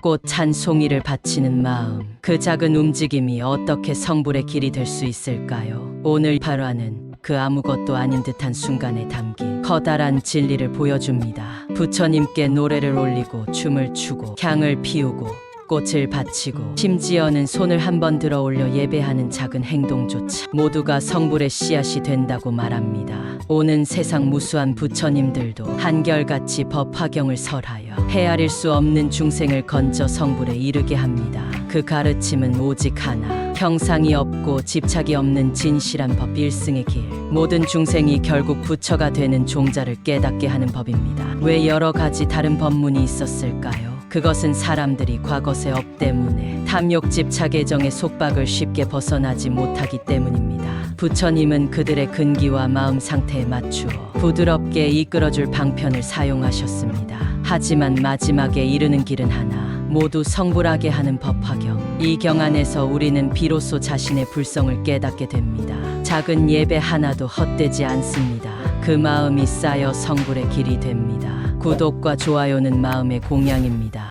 꽃 찬송이를 바치는 마음. 그 작은 움직임이 어떻게 성불의 길이 될 수 있을까요? 오늘 8화는 그 아무것도 아닌 듯한 순간에 담긴 커다란 진리를 보여줍니다. 부처님께 노래를 올리고 춤을 추고 향을 피우고 꽃을 바치고 심지어는 손을 한 번 들어 올려 예배하는 작은 행동조차 모두가 성불의 씨앗이 된다고 말합니다. 오는 세상 무수한 부처님들도 한결같이 법화경을 설하여 헤아릴 수 없는 중생을 건져 성불에 이르게 합니다. 그 가르침은 오직 하나. 형상이 없고 집착이 없는 진실한 법 일승의 길. 모든 중생이 결국 부처가 되는 종자를 깨닫게 하는 법입니다. 왜 여러 가지 다른 법문이 있었을까요? 그것은 사람들이 과거의 업 때문에 탐욕 집착의 정의 속박을 쉽게 벗어나지 못하기 때문입니다. 부처님은 그들의 근기와 마음 상태에 맞추어 부드럽게 이끌어줄 방편을 사용하셨습니다. 하지만 마지막에 이르는 길은 하나. 모두 성불하게 하는 법화경. 이 경 안에서 우리는 비로소 자신의 불성을 깨닫게 됩니다. 작은 예배 하나도 헛되지 않습니다. 그 마음이 쌓여 성불의 길이 됩니다. 구독과 좋아요는 마음의 공양입니다.